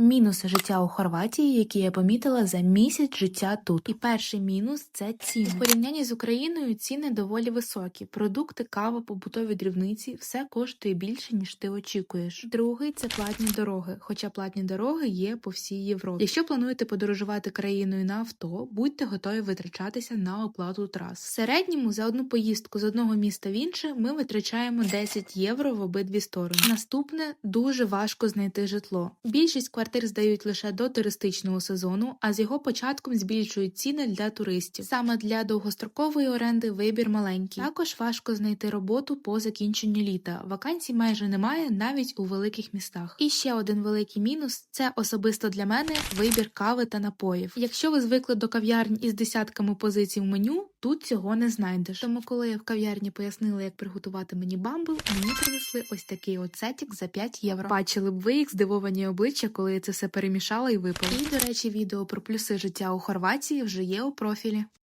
Мінуси життя у Хорватії, які я помітила за місяць життя тут. І перший мінус це ціни. В порівнянні з Україною ціни доволі високі. Продукти, кава, побутові дрібниці все коштує більше ніж ти очікуєш. Другий це платні дороги. Хоча платні дороги є по всій Європі. Якщо плануєте подорожувати країною на авто, будьте готові витрачатися на оплату трас. В середньому за одну поїздку з одного міста в інше ми витрачаємо 10 євро в обидві сторони. Наступне дуже важко знайти житло. Більшість квартир здають лише до туристичного сезону, а з його початком збільшують ціни для туристів. Саме для довгострокової оренди вибір маленький. Також важко знайти роботу по закінченню літа. Вакансій майже немає навіть у великих містах. І ще один великий мінус це особисто для мене вибір кави та напоїв. Якщо ви звикли до кав'ярні із десятками позицій в меню, тут цього не знайдеш. Тому, коли я в кав'ярні пояснила, як приготувати мені бамбл, мені принесли ось такий от сетік за 5 євро. Бачили б ви їх здивовані обличчя, коли я це все перемішала і випила. І, до речі, відео про плюси життя у Хорватії вже є у профілі.